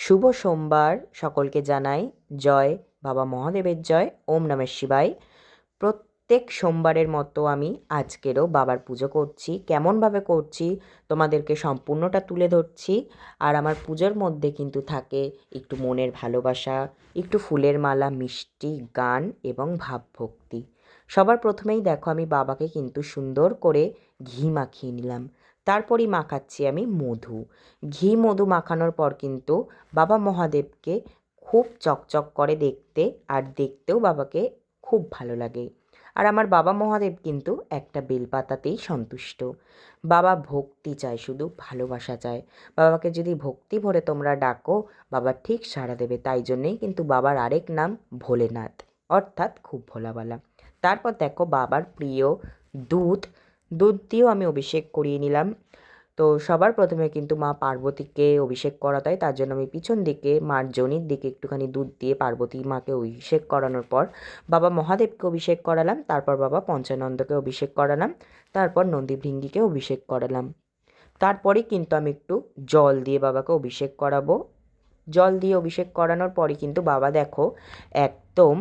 শুভ সোমবার সকলকে জানাই জয় বাবা মহাদেবের জয়, ওম নমঃ শিবায়। প্রত্যেক সোমবারের মতো আমি আজকেরও বাবার পুজো করছি। কেমনভাবে করছি তোমাদেরকে সম্পূর্ণটা তুলে ধরছি। আর আমার পুজোর মধ্যে কিন্তু থাকে একটু মনের ভালোবাসা, একটু ফুলের মালা, মিষ্টি, গান এবং ভাবভক্তি। সবার প্রথমেই দেখো আমি বাবাকে কিন্তু সুন্দর করে ঘি মাখিয়ে নিলাম। তারপরই মাখাচ্ছি আমি মধু। ঘি মধু মাখানোর পর কিন্তু বাবা মহাদেবকে খুব চকচক করে দেখতে আর দেখতেও বাবাকে খুব ভালো লাগে। আর আমার বাবা মহাদেব কিন্তু একটা বেলপাতাতেই সন্তুষ্ট। বাবা ভক্তি চায়, শুধু ভালোবাসা চায়। বাবাকে যদি ভক্তি ভরে তোমরা ডাকো, বাবা ঠিক সাড়া দেবে। তাই জন্যেই কিন্তু বাবার আরেক নাম ভোলেনাথ, অর্থাৎ খুব ভোলাবালা। তারপর দেখো বাবার প্রিয় দুধ দুধ দিয়েও আমি অভিষেক করিয়ে নিলাম। তো সবার প্রথমে কিন্তু মা পার্বতীকে অভিষেক করাতে হয় তার জন্য আমি পিছন দিকে, মার জনির দিকে একটুখানি দুধ দিয়ে পার্বতী মাকে অভিষেক করানোর পর বাবা মহাদেবকে অভিষেক করালাম, তারপর বাবা পঞ্চানন্দকে অভিষেক করালাম, তারপর নন্দী ভৃঙ্গিকে অভিষেক করালাম। তারপরে কিন্তু আমি একটু জল দিয়ে বাবাকে অভিষেক করাবো। জল দিয়ে অভিষেক করানোর পরে কিন্তু বাবা দেখো একদম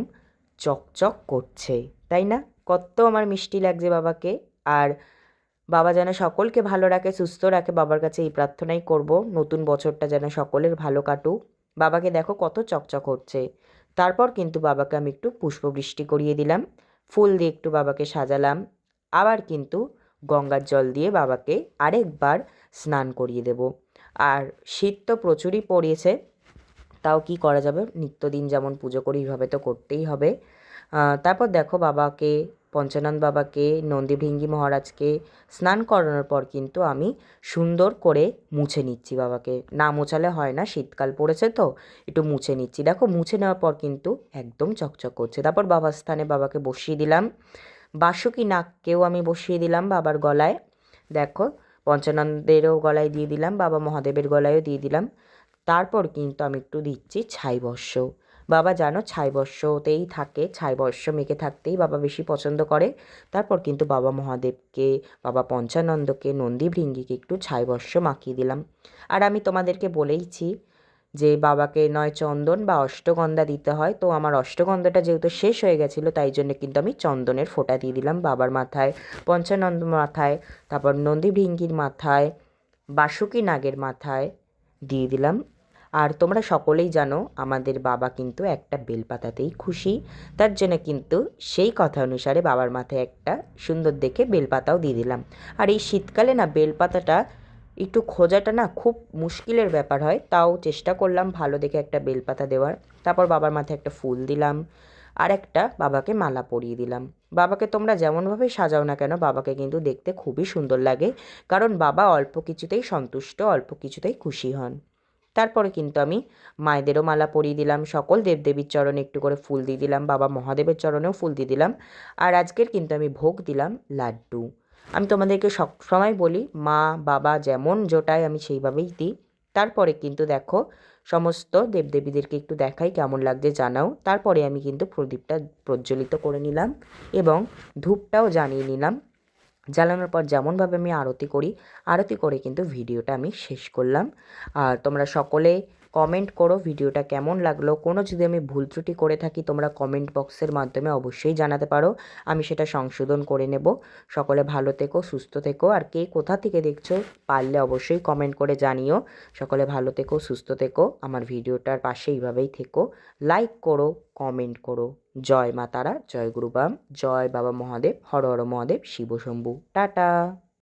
চকচক করছে, তাই না? কত আমার মিষ্টি লাগছে বাবাকে। আর বাবা যেন সকলকে ভালো রাখে, সুস্থ রাখে, বাবার কাছে এই প্রার্থনাই করব। নতুন বছরটা যেন সকলের ভালো কাটুক। বাবাকে দেখো কত চকচক হচ্ছে তারপর কিন্তু বাবাকে আমি একটু পুষ্পবৃষ্টি করিয়ে দিলাম। ফুল দিয়ে একটু বাবাকে সাজালাম। আবার কিন্তু গঙ্গার জল দিয়ে বাবাকে আরেকবার স্নান করিয়ে দেব। আর শীত তো প্রচুরই পড়িয়েছে, তাও কি করা যাবে? নিত্যদিন যেমন পুজো করি, এইভাবে তো করতেই হবে। তারপর দেখো বাবাকে পঞ্চানন্দ বাবাকে নন্দীভৃঙ্গি মহারাজকে স্নান করানোর পর কিন্তু আমি সুন্দর করে মুছে নিচ্ছি বাবাকে। না মোছালে হয় না, শীতকাল পড়েছে তো, একটু মুছে নিচ্ছি। দেখো, মুছে নেওয়ার পর কিন্তু একদম চকচক করছে। তারপর বাবার স্থানে বাবাকে বসিয়ে দিলাম। বাসুকি নাককেও আমি বসিয়ে দিলাম বাবার গলায়। দেখো, পঞ্চানন্দেরও গলায় দিয়ে দিলাম, বাবা মহাদেবের গলায়ও দিয়ে দিলাম। তারপর কিন্তু আমি একটু দিচ্ছি ছাই বর্ষ। বাবা জানো ছাই বর্ষতেই থাকে ছাই বর্ষ মেখে থাকতেই বাবা বেশি পছন্দ করে। তারপর কিন্তু বাবা মহাদেবকে, বাবা পঞ্চানন্দকে নন্দী ভৃঙ্গিকে একটু ছাই বর্ষ মাখিয়ে দিলাম। আর আমি তোমাদেরকে বলেইছি যে বাবাকে নয় চন্দন বা অষ্টগন্ধা দিতে হয়। তো আমার অষ্টগন্ধাটা যেহেতু শেষ হয়ে গেছিল, তাই জন্য কিন্তু আমি চন্দনের ফোঁটা দিয়ে দিলাম বাবার মাথায়, পঞ্চানন্দ মাথায়, তারপর নন্দী ভৃঙ্গির মাথায়, বাসুকি নাগের মাথায় দিয়ে দিলাম। আর তোমরা সকলেই জানো, আমাদের বাবা কিন্তু একটা বেলপাতাতেই খুশি। তার জন্য কিন্তু সেই কথা অনুসারে বাবার মাথায় একটা সুন্দর দেখে বেলপাতাও দিয়ে দিলাম। আর এই শীতকালে না, বেলপাতাটা একটু খোঁজাটা না খুব মুশকিলের ব্যাপার হয়। তাও চেষ্টা করলাম ভালো দেখে একটা বেলপাতা দেওয়ার। তারপর বাবার মাথায় একটা ফুল দিলাম। আর একটা বাবাকে মালা পরিয়ে দিলাম। বাবাকে তোমরা যেমনভাবে সাজাও না কেন, বাবাকে কিন্তু দেখতে খুবই সুন্দর লাগে। কারণ বাবা অল্প কিছুতেই সন্তুষ্ট, অল্প কিছুতেই খুশি হন। তারপরে কিন্তু আমি মায়েদেরও মালা পরিয়ে দিলাম, সকল দেবদেবীর চরণে একটু করে ফুল দিয়ে দিলাম, বাবা মহাদেবের চরণেও ফুল দিয়ে দিলাম। আর আজকের কিন্তু আমি ভোগ দিলাম লাড্ডু। আমি তোমাদেরকে সবসময় বলি, মা, বাবা যেমন জোটায় আমি সেইভাবেই দিই। তারপরে কিন্তু দেখো, সমস্ত দেবদেবীদেরকে একটু দেখাই কেমন লাগছে জানাও। তারপরে আমি কিন্তু প্রদীপটা প্রজ্বলিত করে নিলাম এবং ধূপটাও জানিয়ে নিলাম। জ্বালানোর পর যেমনভাবে আমি আরতি করি, আরতি করে কিন্তু ভিডিওটা আমি শেষ করলাম। আর তোমরা সকলে কমেন্ট করো, ভিডিওটা কেমন লাগল, কোনো যদি আমি ভুল ত্রুটি করে থাকি, তোমরা কমেন্ট বক্সের মাধ্যমে অবশ্যই জানাতে পারো, আমি সেটা সংশোধন করে নেব। সকলে ভালো থেকো, সুস্থ থেকো, আর কে কোথা থেকে দেখছ, পারলে অবশ্যই কমেন্ট করে জানিও। সকলে ভালো থেকো, সুস্থ থেকো, আমার ভিডিওটার পাশে এইভাবেই থেকো। লাইক করো কমেন্ট করো। জয় মা তারা, জয় গুরুবাম, জয় বাবা মহাদেব, হর হর মহাদেব শিবশম্ভু টাটা!